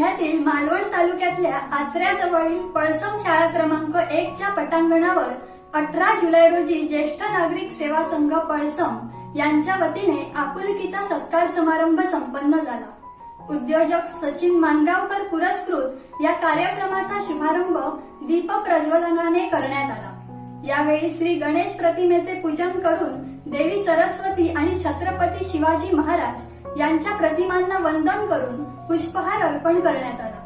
जिल्ह्यातील मालवण तालुक्यातल्या आचऱ्याजवळील पळसम शाळा क्रमांक एक च्या पटांगणावर अठरा जुलै रोजी ज्येष्ठ नागरिक सेवा संघ पळसम यांच्या वतीने आपुलकीचा सत्कार समारंभ संपन्न झाला. उद्योजक सचिन मानगावकर पुरस्कृत या कार्यक्रमाचा शुभारंभ दीप प्रज्वलनाने करण्यात आला. यावेळी श्री गणेश प्रतिमेचे पूजन करून देवी सरस्वती आणि छत्रपती शिवाजी महाराज यांच्या प्रतिमांना वंदन करून पुष्पहार अर्पण करण्यात आला.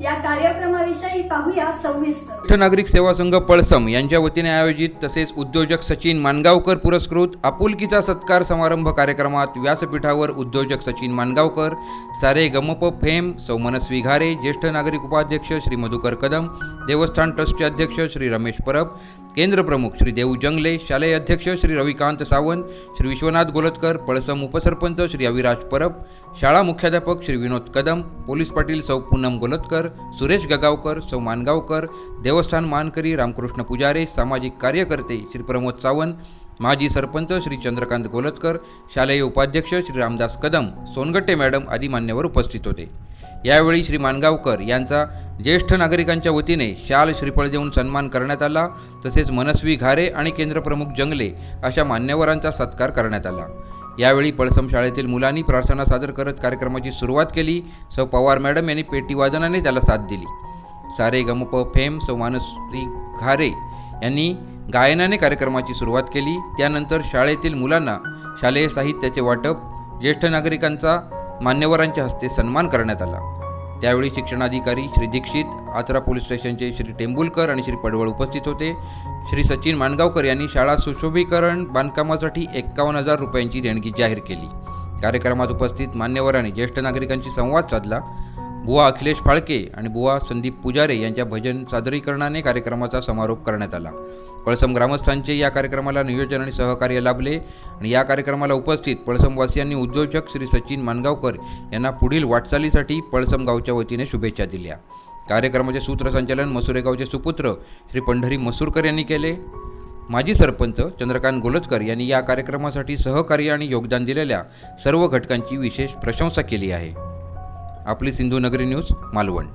या कार्यक्रमाविषयी पाहूया सविस्तर. ज्येष्ठ नागरिक सेवा संघ पळसम यांच्या वतीने आयोजित तसेच उद्योजक सचिन मानगावकर पुरस्कृत आपुलकीचा सत्कार समारंभ कार्यक्रमात व्यासपीठावर उद्योजक सचिन मानगावकर सारे गमप फेम सौ मनस्वी घारे ज्येष्ठ नागरिक उपाध्यक्ष श्री मधुकर कदम देवस्थान ट्रस्टचे अध्यक्ष श्री रमेश परब केंद्र प्रमुख श्री देऊ जंगले शालेय अध्यक्ष श्री रविकांत सावंत श्री विश्वनाथ गोलतकर पळसम उपसरपंच श्री अविराज परब शाळा मुख्याध्यापक श्री विनोद कदम पोलीस पाटील सौ पूनम गोलतकर सुरेश गगावकर सौ मानगावकर देवस्थान मानकरी रामकृष्ण पुजारे सामाजिक कार्यकर्ते श्री प्रमोद सावंत माजी सरपंच श्री चंद्रकांत गोलतकर शालेय उपाध्यक्ष श्री रामदास कदम सोनगट्टे मॅडम आदी मान्यवर उपस्थित होते. यावेळी श्री मानगावकर यांचा ज्येष्ठ नागरिकांच्या वतीने शाल श्रीफळ देऊन सन्मान करण्यात आला तसेच मनस्वी घारे आणि केंद्रप्रमुख जंगले अशा मान्यवरांचा सत्कार करण्यात आला. यावेळी पळसम शाळेतील मुलांनी प्रार्थना सादर करत कार्यक्रमाची सुरुवात केली सौ पवार मॅडम यांनी पेटीवादनाने त्याला साथ दिली. सारे गमप फेम सौ मानसी घारे यांनी गायनाने कार्यक्रमाची सुरुवात केली. त्यानंतर शाळेतील मुलांना शालेय साहित्याचे वाटप ज्येष्ठ नागरिकांचा मान्यवरांच्या हस्ते सन्मान करण्यात आला. त्यावेळी शिक्षणाधिकारी श्री दीक्षित आचरा पोलीस स्टेशनचे श्री टेंबुलकर आणि श्री पडवळ उपस्थित होते. श्री सचिन मानगावकर यांनी शाळा सुशोभीकरण बांधकामासाठी एक्कावन्न हजार रुपयांची देणगी जाहीर केली. कार्यक्रमात उपस्थित मान्यवरांनी ज्येष्ठ नागरिकांशी संवाद साधला. बुवा अखिलेश फाळके आणि बुवा संदीप पुजारे यांच्या भजन सादरीकरणाने कार्यक्रमाचा समारोप करण्यात आला. पळसम ग्रामस्थांचे या कार्यक्रमाला नियोजन आणि सहकार्य लाभले आणि या कार्यक्रमाला उपस्थित पळसमवासियांनी उद्योजक श्री सचिन मानगावकर यांना पुढील वाटचालीसाठी पळसम गावच्या वतीने शुभेच्छा दिल्या. कार्यक्रमाचे सूत्रसंचालन मसुरेगावचे सुपुत्र श्री पंढरी मसूरकर यांनी केले. माजी सरपंच चंद्रकांत गोलजकर यांनी या कार्यक्रमासाठी सहकार्य आणि योगदान दिलेल्या सर्व घटकांची विशेष प्रशंसा केली आहे. आपली सिंधू नगरी न्यूज मालवण.